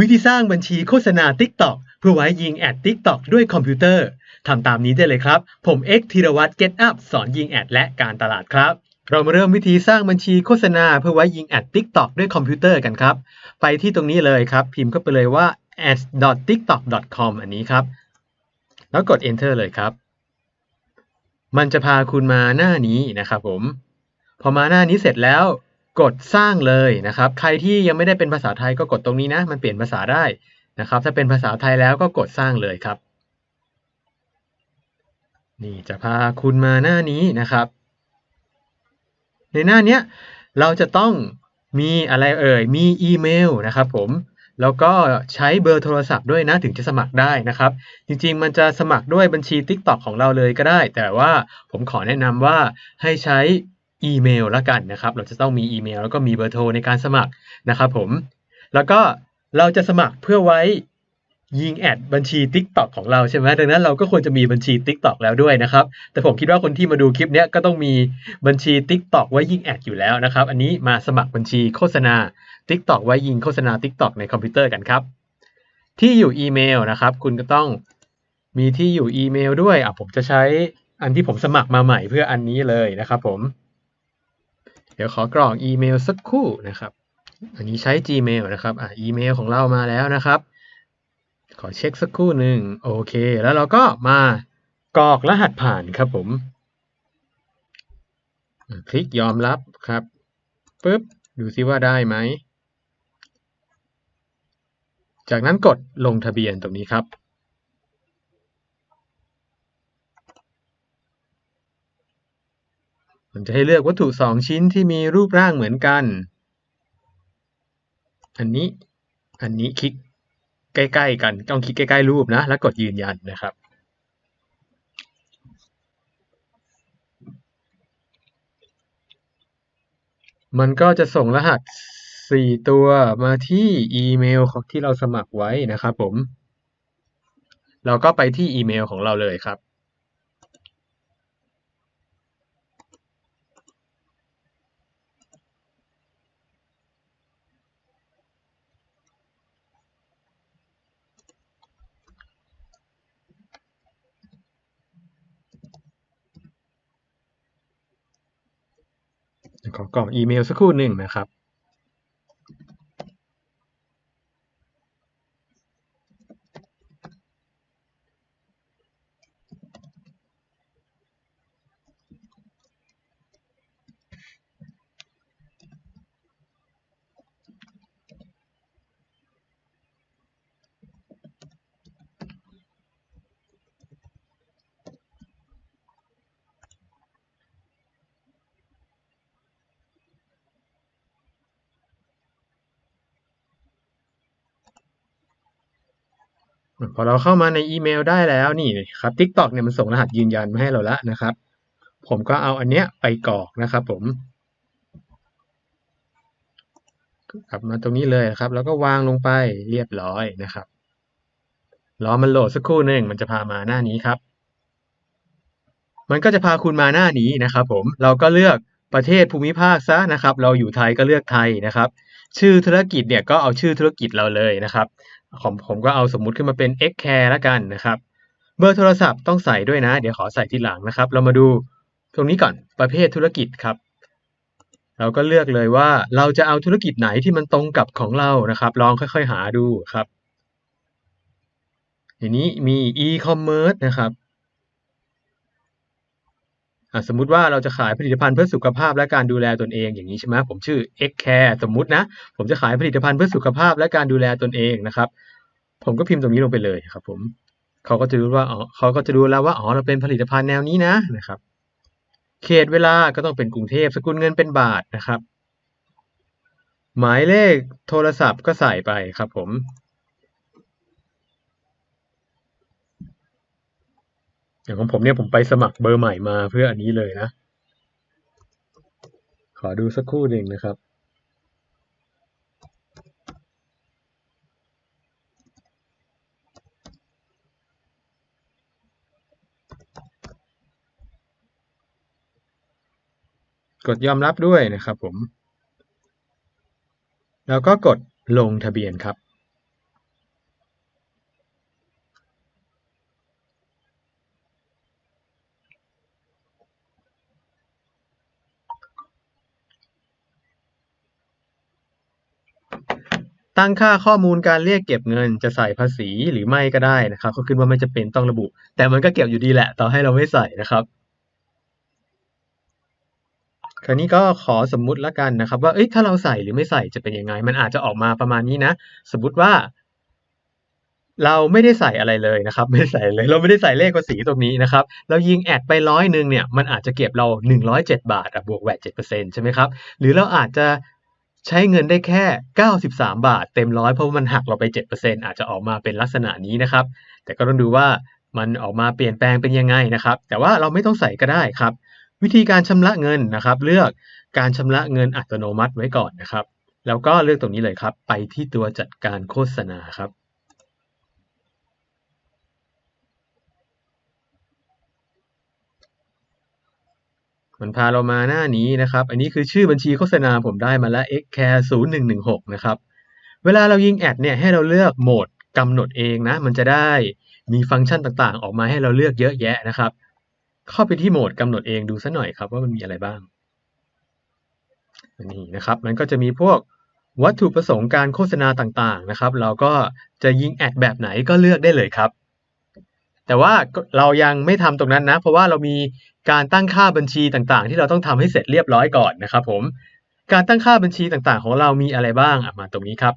วิธีสร้างบัญชีโฆษณา TikTok เพื่อไว้ยิงแอด TikTok ด้วยคอมพิวเตอร์ทำตามนี้ได้เลยครับ ผมเอ็กธีรวัตร Get Up สอนยิงแอดและการตลาดครับ เรามาเริ่มวิธีสร้างบัญชีโฆษณาเพื่อไว้ยิงแอด TikTok ด้วยคอมพิวเตอร์กันครับ ไปที่ตรงนี้เลยครับ พิมพ์เข้าไปเลยว่า ads.tiktok.com อันนี้ครับ แล้วกด enter เลยครับ มันจะพาคุณมาหน้านี้นะครับผม พอมาหน้านี้เสร็จแล้ว กดสร้างเลยนะครับ ใครที่ยังไม่ได้เป็นภาษาไทยก็กดตรงนี้นะ มันเปลี่ยนภาษาได้นะครับ ถ้าเป็นภาษาไทยแล้วก็กดสร้างเลยครับ นี่จะพาคุณมาหน้านี้นะครับ ในหน้านี้เราจะต้องมีอะไรเอ่ย มีอีเมลนะครับผม แล้วก็ใช้เบอร์โทรศัพท์ด้วยนะถึงจะสมัครได้นะครับ จริงๆ มันจะสมัครด้วยบัญชี TikTok ของเราเลยก็ได้ แต่ว่าผมขอแนะนำว่าให้ใช้ อีเมลละกันนะครับ เราจะต้องมีอีเมลแล้วก็มีเบอร์โทรในการสมัครนะครับผม แล้วก็เราจะสมัครเพื่อไว้ยิงแอดบัญชี TikTok ของเราใช่ไหมดังนั้นเราก็ควรจะมีบัญชี TikTok แล้วด้วยนะครับ แต่ผมคิดว่าคนที่มาดูคลิปนี้ก็ต้องมีบัญชี TikTok ไว้ยิงแอดอยู่แล้วนะครับ อันนี้มาสมัครบัญชีโฆษณา TikTok ไว้ยิงโฆษณา TikTok ในคอมพิวเตอร์กันครับ ที่อยู่อีเมลนะครับ คุณก็ต้องมีที่อยู่อีเมลด้วยอะผมจะใช้อันที่ผมสมัครมาใหม่เพื่ออันนี้เลยนะครับผม เดี๋ยวขอกรอกอีเมลสักคู่นะครับ อันนี้ใช้ Gmail นะครับอะอีเมลของเรามาแล้วนะครับ ขอเช็คสักคู่หนึ่งโอเค แล้วเราก็มากรอกรหัสผ่านครับผม คลิกยอมรับครับปุ๊บดูซิว่าได้ไหม จากนั้นกดลงทะเบียนตรงนี้ครับ มันจะให้เลือกวัตถุสองชิ้นที่มีรูปร่างเหมือนกัน อันนี้ อันนี้คลิกใกล้ๆ กัน ต้องคลิกใกล้ๆ รูปนะ แล้วกดยืนยันนะครับ มันก็จะส่งรหัส 4 ตัวมาที่อีเมลของที่เราสมัครไว้นะครับผม เราก็ไปที่อีเมลของเราเลยครับ ขอกรอกอีเมลสักครู่หนึ่งนะครับ พอเราเข้ามาในอีเมลได้แล้วนี่ครับ TikTok เนี่ยมันส่งรหัสยืนยันมาให้เราแล้วนะครับ ผมก็เอาอันเนี้ยไปกรอกนะครับผมกลับมาตรงนี้เลยครับ แล้วก็วางลงไปเรียบร้อยนะครับรอมันโหลดสักครู่หนึ่งมันจะพามาหน้านี้ครับ มันก็จะพาคุณมาหน้านี้นะครับผมเราก็เลือกประเทศภูมิภาคซะนะครับ เราอยู่ไทยก็เลือกไทยนะครับ ชื่อธุรกิจเนี่ยก็เอาชื่อธุรกิจเราเลยนะครับ ผมผมก็เอาสมมุติขึ้นมาเป็น X Care ละกันนะครับ เบอร์โทรศัพท์ต้องใส่ด้วยนะ เดี๋ยวขอใส่ทีหลังนะครับ เรามาดูตรงนี้ก่อนประเภทธุรกิจครับ เราก็เลือกเลยว่าเราจะเอาธุรกิจไหนที่มันตรงกับของเรานะครับ ลองค่อย ๆ หาดูครับทีนี้มี e-commerce นะครับ สมมุติว่าเราจะขายผลิตภัณฑ์เพื่อสุขภาพและการดูแลตนเองอย่างนี้ใช่ไหมผมชื่อ X Care สมมุตินะ ผมจะขายผลิตภัณฑ์เพื่อสุขภาพและการดูแลตนเองนะครับ ผมก็พิมพ์ตรงนี้ลงไปเลยครับ ผมเขาก็จะรู้ว่าอ๋อเขาก็จะรู้แล้วว่าอ๋อเราเป็นผลิตภัณฑ์แนวนี้นะนะครับ เขตเวลาก็ต้องเป็นกรุงเทพสกุลเงินเป็นบาทนะครับ หมายเลขโทรศัพท์ก็ใส่ไปครับ ผม อย่างของผมเนี่ยผมไปสมัครเบอร์ใหม่มาเพื่ออันนี้เลยนะ ขอดูสักครู่หนึ่งนะครับ กดยอมรับด้วยนะครับผม แล้วก็กดลงทะเบียนครับ ตั้งค่าข้อมูลการเรียกเก็บเงินจะใส่ภาษีหรือไม่ก็ได้นะครับเขาขึ้นว่าไม่จะเป็นต้องระบุ แต่มันก็เก็บอยู่ดีแหละ ต่อให้เราไม่ใส่นะครับ คราวนี้ก็ขอสมมุติล้วกันนะครับ ว่าเอ้ยถ้าเราใส่หรือไม่ใส่จะเป็นยังไง มันอาจจะออกมาประมาณนี้นะ สมมติว่า เราไม่ได้ใส่อะไรเลยนะครับ ไม่ใส่เลย เราไม่ได้ใส่เลขภาษีตรงนี้นะครับ เรายิงแอดไปร้อยหนึ่งเนี่ยมันอาจจะเก็บเรา 107 บาทบวกแวด7%ใช่ไหมครับหรือเราอาจจะ ใช้เงินได้แค่ 93 บาท เต็มร้อยเพราะมันหักเราไป 7%อาจจะออกมาเป็นลักษณะนี้นะครับ แต่ก็ต้องดูว่ามันออกมาเปลี่ยนแปลงเป็นยังไงนะครับ แต่ว่าเราไม่ต้องใส่ก็ได้ครับ วิธีการชำระเงินนะครับ เลือกการชำระเงินอัตโนมัติไว้ก่อนนะครับ แล้วก็เลือกตรงนี้เลยครับ ไปที่ตัวจัดการโฆษณาครับ มันพาเรามาหน้านี้นะครับ อันนี้คือชื่อบัญชีโฆษณาผมได้มาแล้ว xcare 0116 นะครับ เวลาเรายิงแอดเนี่ยให้เราเลือกโหมดกำหนดเองนะ มันจะได้มีฟังก์ชันต่างๆ ออกมาให้เราเลือกเยอะแยะนะครับ เข้าไปที่โหมดกำหนดเองดูซะหน่อยครับว่ามันมีอะไรบ้าง นี่นะครับ มันก็จะมีพวกวัตถุประสงค์การโฆษณาต่างๆ นะครับ เราก็จะยิงแอดแบบไหนก็เลือกได้เลยครับ แต่ว่าเรายังไม่ทำตรงนั้นนะ เพราะว่าเรามีการตั้งค่าบัญชีต่างๆ ที่เราต้องทำให้เสร็จเรียบร้อยก่อนนะครับผมการตั้งค่าบัญชีต่างๆ ของเรามีอะไรบ้างมาตรงนี้ครับ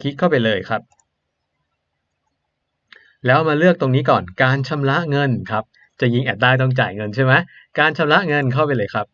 คลิกเข้าไปเลยครับ แล้วมาเลือกตรงนี้ก่อนการชำระเงินครับจะยิงแอดได้ต้องจ่ายเงินใช่ไหมการชำระเงินเข้าไปเลยครับ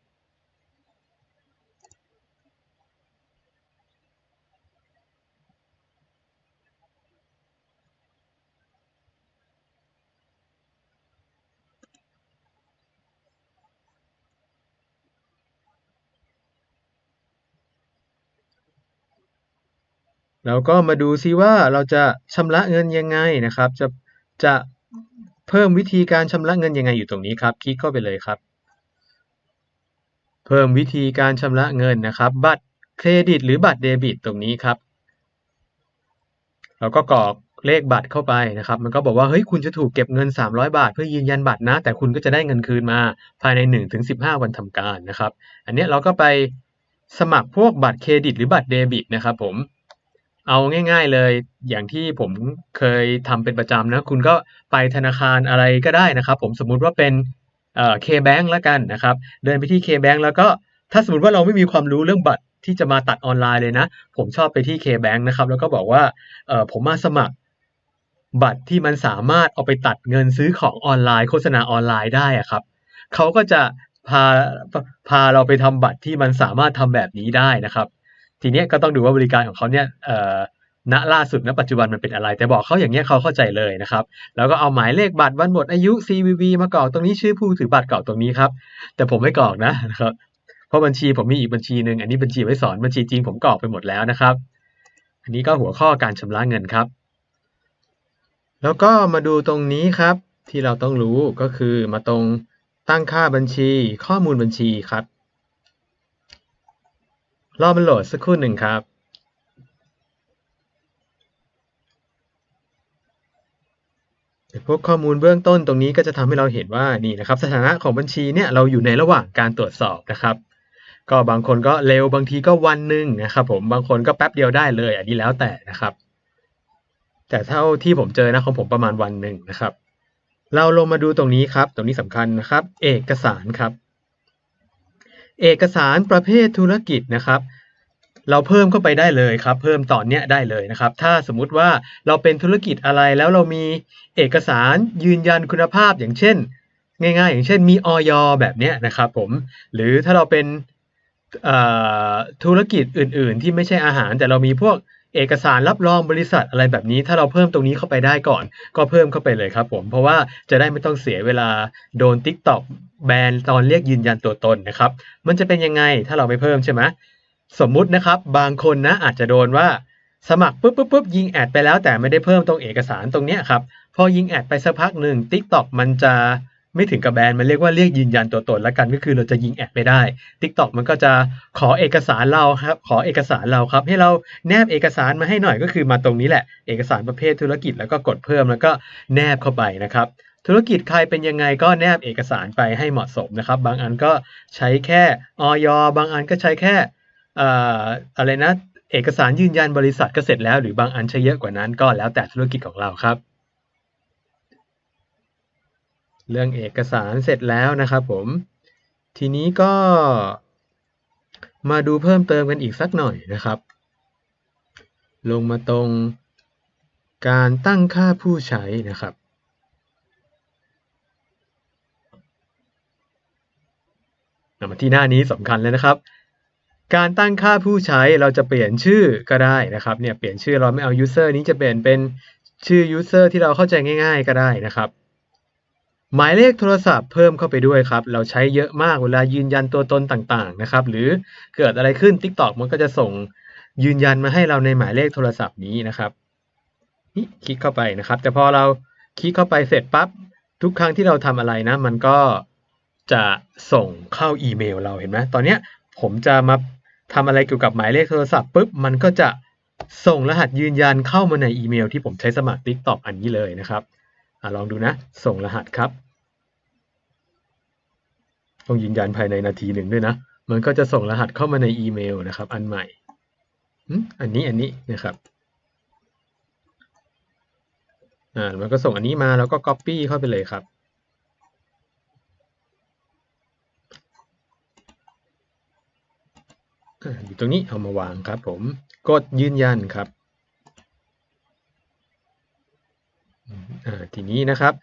เราก็มาดูซิว่าเราจะชำระเงินยังไงนะครับ จะจะเพิ่มวิธีการชำระเงินยังไงอยู่ตรงนี้ครับ คลิกเข้าไปเลยครับ เพิ่มวิธีการชำระเงินนะครับ บัตรเครดิต หรือบัตรเดบิต ตรงนี้ครับเราก็กรอกเลขบัตรเข้าไปนะครับ มันก็บอกว่าเฮ้ยคุณจะถูกเก็บเงิน 300 บาท เพื่อยืนยันบัตรนะ แต่คุณก็จะได้เงินคืนมาภายใน 1-15 วันทำการนะครับ อันนี้เราก็ไปสมัครพวกบัตรเครดิต หรือบัตรเดบิตนะครับผม เอาง่าย ๆเลยอย่างที่ผมเคยทำเป็นประจำนะ คุณก็ไปธนาคารอะไรก็ได้นะครับ ผมสมมุติว่าเป็นเอ่อ K-Bank แล้วกันนะครับ เดินไปที่ K-Bank แล้วก็ถ้าสมมติว่าเราไม่มีความรู้เรื่องบัตรที่จะมาตัดออนไลน์เลยนะ ผมชอบไปที่ K-Bank นะครับ แล้วก็บอกว่าเออผมมาสมัครบัตรที่มันสามารถเอาไปตัดเงินซื้อของออนไลน์ โฆษณาออนไลน์ได้อะครับเขาก็จะพาพาเราไปทำบัตรที่มันสามารถทำแบบนี้ได้นะครับ ทีเนี้ยก็ต้องดูว่าบริการของเขาเนี่ยณล่าสุดณปัจจุบันมันเป็นอะไร แต่บอกเขาอย่างเงี้ยเขาเข้าใจเลยนะครับ แล้วก็เอาหมายเลขบัตรวันหมดอายุ CVV มากรอกตรงนี้ชื่อผู้ถือบัตรกรอกตรงนี้ครับ แต่ผมไม่กรอกนะครับเพราะบัญชีผมมีอีกบัญชีหนึ่งอันนี้บัญชีไว้สอนบัญชีจริงผมกรอกไปหมดแล้วนะครับ อันนี้ก็หัวข้อการชำระเงินครับ แล้วก็มาดูตรงนี้ครับ ที่เราต้องรู้ก็คือมาตรงตั้งค่าบัญชีข้อมูลบัญชีครับ รอมันโหลดสักครู่หนึ่งครับพวกข้อมูลเบื้องต้นตรงนี้ก็จะทำให้เราเห็นว่านี่นะครับ สถานะของบัญชีเนี่ยเราอยู่ในระหว่างการตรวจสอบนะครับ ก็บางคนก็เร็วบางทีก็วันหนึ่งนะครับ ผมบางคนก็แป๊บเดียวได้เลย อันนี้แล้วแต่นะครับ แต่เท่าที่ผมเจอนะของผมประมาณวันหนึ่งนะครับ เราลงมาดูตรงนี้ครับ ตรงนี้สำคัญนะครับ เอกสารครับ เอกสารประเภทธุรกิจนะครับ เราเพิ่มเข้าไปได้เลยครับ เพิ่มตอนเนี้ยได้เลยนะครับ ถ้าสมมุติว่าเราเป็นธุรกิจอะไรแล้วเรามีเอกสารยืนยันคุณภาพอย่างเช่น ง่ายๆ อย่างเช่นมีออยแบบเนี้ยนะครับผมหรือถ้าเราเป็นธุรกิจอื่น ๆ ที่ไม่ใช่อาหารแต่เรามีพวก เอกสารรับรองบริษัทอะไรแบบนี้ ถ้าเราเพิ่มตรงนี้เข้าไปได้ก่อน ก็เพิ่มเข้าไปเลยครับผม เพราะว่าจะได้ไม่ต้องเสียเวลาโดน TikTok แบนตอนเรียกยืนยันตัวตนนะครับ มันจะเป็นยังไงถ้าเราไม่เพิ่มใช่ไหมสมมุตินะครับ บางคนนะอาจจะโดนว่าสมัครปุ๊บปุ๊บปุ๊บยิงแอดไปแล้วแต่ไม่ได้เพิ่มตรงเอกสารตรงนี้ครับพอยิงแอดไปสักพักหนึ่ง TikTok มันจะ ไม่ถึงกับแบนมันเรียกว่าเรียกยืนยันตัวตนแล้วกันก็คือเราจะยิงแอดไม่ได้ TikTok มันก็จะขอเอกสารเราครับ ขอเอกสารเราครับ ให้เราแนบเอกสารมาให้หน่อยก็คือมาตรงนี้แหละ เอกสารประเภทธุรกิจแล้วก็กดเพิ่มแล้วก็แนบเข้าไปนะครับ ธุรกิจใครเป็นยังไงก็แนบเอกสารไปให้เหมาะสมนะครับ บางอันก็ใช้แค่ออยบางอันก็ใช้แค่อออะไรนะเอกสารยืนยันบริษัทก็เสร็จแล้ว หรือบางอันใช้เยอะกว่านั้นก็แล้วแต่ธุรกิจของเราครับ เรื่องเอกสารเสร็จแล้วนะครับผม ทีนี้ก็มาดูเพิ่มเติมกันอีกสักหน่อยนะครับ ลงมาตรงการตั้งค่าผู้ใช้นะครับ มาที่หน้านี้สำคัญเลยนะครับ การตั้งค่าผู้ใช้เราจะเปลี่ยนชื่อก็ได้นะครับ เนี่ยเปลี่ยนชื่อเราไม่เอา user นี้จะเปลี่ยนเป็นชื่อ user ที่เราเข้าใจง่าย ๆ ก็ได้นะครับ หมายเลขโทรศัพท์เพิ่มเข้าไปด้วยครับ เราใช้เยอะมากเวลายืนยันตัวตนต่างๆนะครับ หรือเกิดอะไรขึ้น TikTok มันก็จะส่งยืนยันมาให้เราในหมายเลขโทรศัพท์นี้นะครับนี่คลิกเข้าไปนะครับ แต่พอเราคลิกเข้าไปเสร็จปั๊บทุกครั้งที่เราทำอะไรนะ มันก็จะส่งเข้าอีเมลเราเห็นไหมตอนนี้ผมจะมาทำอะไรเกี่ยวกับหมายเลขโทรศัพท์ปุ๊บมันก็จะส่งรหัสยืนยันเข้ามาในอีเมลที่ผมใช้สมัคร TikTok อันนี้เลยนะครับ อลองดูนะ ส่งรหัสครับ ต้องยืนยันภายในนาทีหนึ่งด้วยนะ มันก็จะส่งรหัสเข้ามาในอีเมลนะครับ อันใหม่ อันนี้อันนี้นะครับ อ่า มันก็ส่งอันนี้มาแล้วก็ Copy เข้าไปเลยครับอยู่ตรงนี้เอามาวางครับผม กดยืนยันครับ ทีนี้นะครับ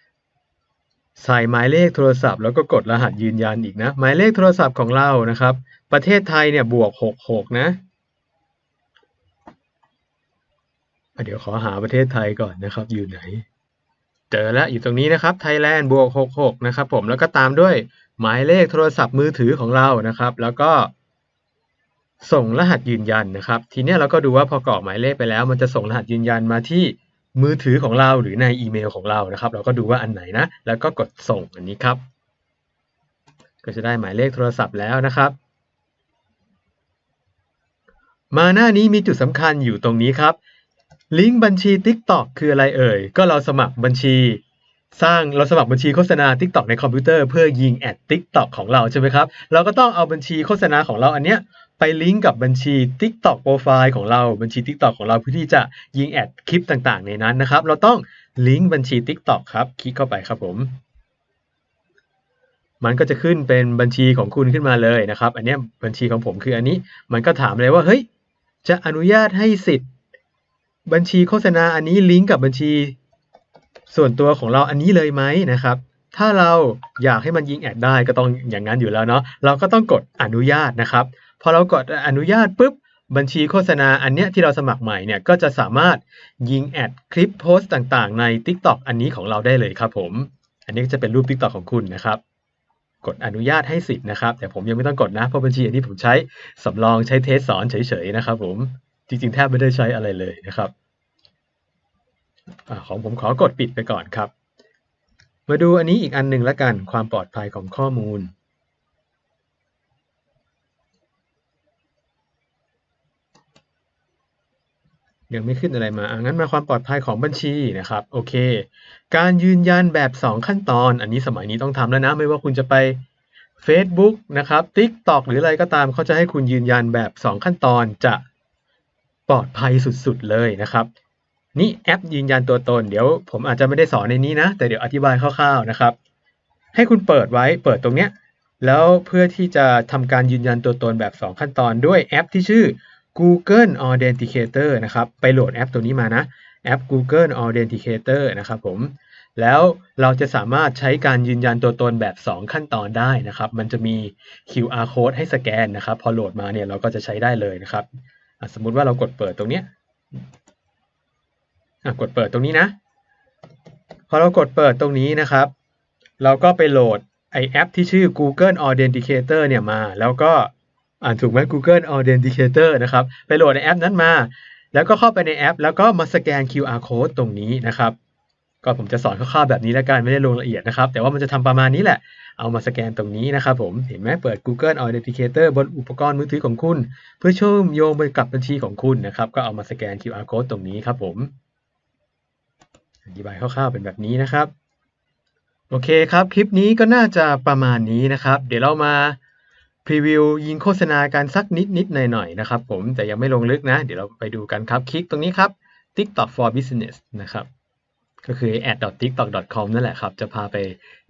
ใส่หมายเลขโทรศัพท์แล้วก็กดรหัสยืนยันอีกนะ หมายเลขโทรศัพท์ของเรานะครับ ประเทศไทยเนี่ยบวก 66 นะเดี๋ยวขอหาประเทศไทยก่อนนะครับ อยู่ไหน เจอแล้วอยู่ตรงนี้นะครับไทยแลนด์บวก 66 นะครับผมแล้วก็ตามด้วยหมายเลขโทรศัพท์มือถือของเรานะครับ แล้วก็ส่งรหัสยืนยันนะครับ ทีนี้เราก็ดูว่าพอกรอกหมายเลขไปแล้ว มันจะส่งรหัสยืนยันมาที่ มือถือของเราหรือในอีเมลของเรานะครับ เราก็ดูว่าอันไหนนะ แล้วก็กดส่งอันนี้ครับ ก็จะได้หมายเลขโทรศัพท์แล้วนะครับ มาหน้านี้มีจุดสำคัญอยู่ตรงนี้ครับ ลิงก์บัญชี TikTok คืออะไรเอ่ย ก็เราสมัครบัญชี สร้างเราสมัครบัญชีโฆษณา TikTok ในคอมพิวเตอร์เพื่อยิงแอด TikTok ของเราใช่ไหมครับ เราก็ต้องเอาบัญชีโฆษณาของเราอันเนี้ย ไปลิงก์กับบัญชี TikTok โปรไฟล์ของเราบัญชี TikTok ของเราเพื่อที่จะยิงแอดคลิปต่างๆ ในนั้นนะครับ เราต้องลิงก์บัญชี TikTok ครับ คลิกเข้าไปครับผม มันก็จะขึ้นเป็นบัญชีของคุณขึ้นมาเลยนะครับ อันนี้บัญชีของผมคืออันนี้ มันก็ถามเลยว่าเฮ้ยจะอนุญาตให้สิทธิ์ บัญชีโฆษณาอันนี้ลิงก์กับบัญชี ส่วนตัวของเราอันนี้เลยไหมนะครับถ้าเราอยากให้มันยิงแอดได้ก็ต้องอย่างนั้นอยู่แล้วเนาะเราก็ต้องกดอนุญาตนะครับ พอเรากดอนุญาตปุ๊บบัญชีโฆษณาอันเนี้ยที่เราสมัครใหม่เนี่ยก็จะสามารถยิงแอดคลิปโพสต์ต่างๆ ใน TikTok อันนี้ของเราได้เลยครับผม อันนี้จะเป็นรูป TikTok ของคุณนะครับ กดอนุญาตให้สิทธิ์นะครับ แต่ผมยังไม่ต้องกดนะ เพราะบัญชีอันนี้ผมใช้สำรองใช้เทสสอนเฉยๆนะครับผมจริงๆ แทบไม่ได้ใช้อะไรเลยนะครับอของผมขอกดปิดไปก่อนครับ มาดูอันนี้อีกอันหนึ่งล้วกันความปลอดภัยของข้อมูล ยังไม่ขึ้นอะไรมาอ่งั้นมาความปลอดภัยของบัญชีนะครับ โอเค การยืนยันแบบ 2 ขั้นตอน อันนี้สมัยนี้ต้องทำแล้วนะ ไม่ว่าคุณจะไป Facebook นะครับ TikTok หรืออะไรก็ตามเขาจะให้คุณยืนยันแบบ 2 ขั้นตอนจะปลอดภัยสุดๆเลยนะครับ นี่แอปยืนยันตัวตน เดี๋ยวผมอาจจะไม่ได้สอนในนี้นะ แต่เดี๋ยวอธิบายคร่าวๆนะครับ ให้คุณเปิดไว้เปิดตรงเนี้ยแล้วเพื่อที่จะทำการยืนยันตัวตนแบบ 2 ขั้นตอนด้วยแอปที่ชื่อ Google Authenticator นะครับ ไปโหลดแอปตัวนี้มานะ แอป Google Authenticator นะครับผม แล้วเราจะสามารถใช้การยืนยันตัวตนแบบ 2 ขั้นตอนได้นะครับ มันจะมี QR code ให้สแกนนะครับ พอโหลดมาเนี่ยเราก็จะใช้ได้เลยนะครับ สมมุติว่าเรากดเปิดตรงนี้กดเปิดตรงนี้นะ พอเรากดเปิดตรงนี้นะครับ เราก็ไปโหลดไอแอปที่ชื่อ Google Authenticator เนี่ยมา แล้วก็ อ่านถูกไหม Google Authenticator นะครับ ไปโหลดในแอปนั้นมา แล้วก็เข้าไปในแอป แล้วก็มาสแกน QR code ตรงนี้นะครับ ก็ผมจะสอนคร่าวๆแบบนี้แล้วกันไม่ได้ลงละเอียดนะครับ แต่ว่ามันจะทำประมาณนี้แหละ เอามาสแกนตรงนี้นะครับผม เห็นไหมเปิด Google Authenticator บนอุปกรณ์มือถือของคุณ เพื่อเชื่อมโยงไปกับบัญชีของคุณนะครับ ก็เอามาสแกน QR code ตรงนี้ครับผม อธิบายคร่าวๆเป็นแบบนี้นะครับ โอเคครับ คลิปนี้ก็น่าจะประมาณนี้นะครับ เดี๋ยวเรามา พรีวิวยิงโฆษณากันสักนิดนิดหน่อยหน่อยๆนะครับผมแต่ยังไม่ลงลึกนะ เดี๋ยวเราไปดูกันครับ คลิกตรงนี้ครับ TikTok for Business นะครับ ก็คือ ad.tiktok.com นั่นแหละครับ จะพาไป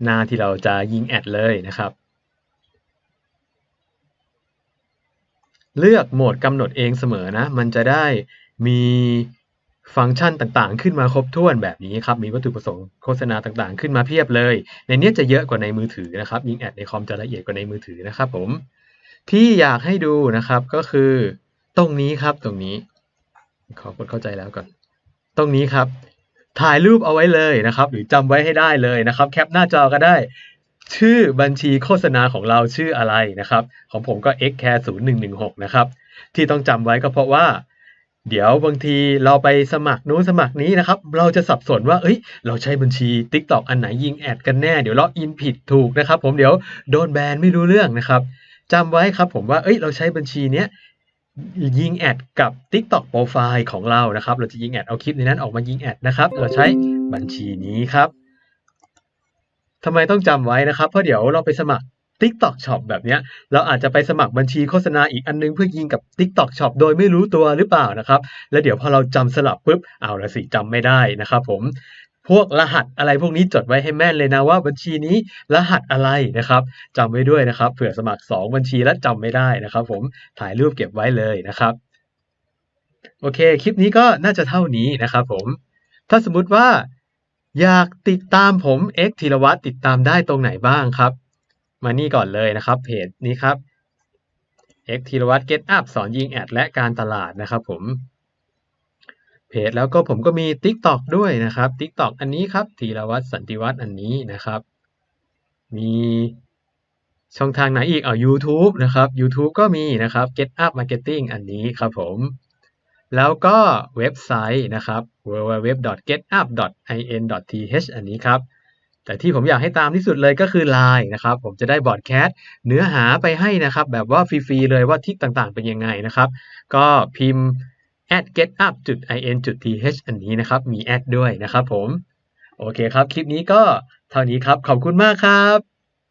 หน้าที่เราจะยิงแอดเลยนะครับ เลือกโหมดกำหนดเองเสมอนะ มันจะได้มี ฟังก์ชันต่างๆ ขึ้นมาครบถ้วนแบบนี้ครับ มีวัตถุประสงค์โฆษณาต่างๆ ขึ้นมาเพียบเลย ในนี้จะเยอะกว่าในมือถือนะครับ ยิงแอดในคอมจะละเอียดกว่าในมือถือนะครับผม ที่อยากให้ดูนะครับก็คือตรงนี้ครับตรงนี้ ขอกดเข้าใจแล้วก่อน ตรงนี้ครับ ถ่ายรูปเอาไว้เลยนะครับ หรือจำไว้ให้ได้เลยนะครับ แคปหน้าจอก็ได้ ชื่อบัญชีโฆษณาของเราชื่ออะไรนะครับ ของผมก็ xcare 0116นะครับ ที่ต้องจำไว้ก็เพราะว่า เดี๋ยวบางทีเราไปสมัครนู้นสมัครนี้นะครับ เราจะสับสนว่าเอ้ย เราใช้บัญชี TikTok อันไหนยิงแอดกันแน่ เดี๋ยวเราอินผิดถูกนะครับ ผมเดี๋ยวโดนแบนไม่รู้เรื่องนะครับจำไว้ครับผมว่าเอ้ยเราใช้บัญชีเนี้ยยิงแอดกับ TikTok โปรไฟล์ของเรานะครับ เราจะยิงแอดเอาคลิปในนั้นออกมายิงแอดนะครับ เราใช้บัญชีนี้ครับทำไมต้องจำไว้นะครับ เพราะเดี๋ยวเราไปสมัคร TikTok Shop แบบเนี้ยเราอาจจะไปสมัครบัญชีโฆษณาอีกอันนึงเพื่อยิงกับ TikTok Shop โดยไม่รู้ตัวหรือเปล่านะครับ แล้วเดี๋ยวพอเราจำสลับปุ๊บเอาละสิจำไม่ได้นะครับผมพวกรหัสอะไรพวกนี้จดไว้ให้แม่นเลยนะว่าบัญชีนี้รหัสอะไรนะครับจำไว้ด้วยนะครับเผื่อสมัคร 2 บัญชีแล้วจำไม่ได้นะครับ ผมถ่ายรูปเก็บไว้เลยนะครับ โอเค คลิปนี้ก็น่าจะเท่านี้นะครับ ผม ถ้าสมมุติว่าอยากติดตามผม X ธีรวัตรติดตามได้ตรงไหนบ้างครับ มานี่ก่อนเลยนะครับเพจนี้ครับ X ธีรวัตร Get Up สอนยิงแอดและการตลาดนะครับผมเพจแล้วก็ผมก็มี TikTok ด้วยนะครับ TikTok อันนี้ครับธีรวัตรสันติวัฒน์อันนี้นะครับ มีช่องทางไหนอีกเอา YouTube นะครับ YouTube ก็มีนะครับ Get Up Marketing อันนี้ครับผมแล้วก็เว็บไซต์นะครับ www.getup.in.th อันนี้ครับ แต่ที่ผมอยากให้ตามที่สุดเลยก็คือ Line นะครับ ผมจะได้บอร์ดแคสต์เนื้อหาไปให้นะครับ แบบว่าฟรีๆเลยว่าทิศต่างๆเป็นยังไงนะครับ ก็พิมพ์ at getup.in.th อันนี้นะครับ มีแอดด้วยนะครับผม โอเคครับ คลิปนี้ก็เท่านี้ครับ ขอบคุณมากครับ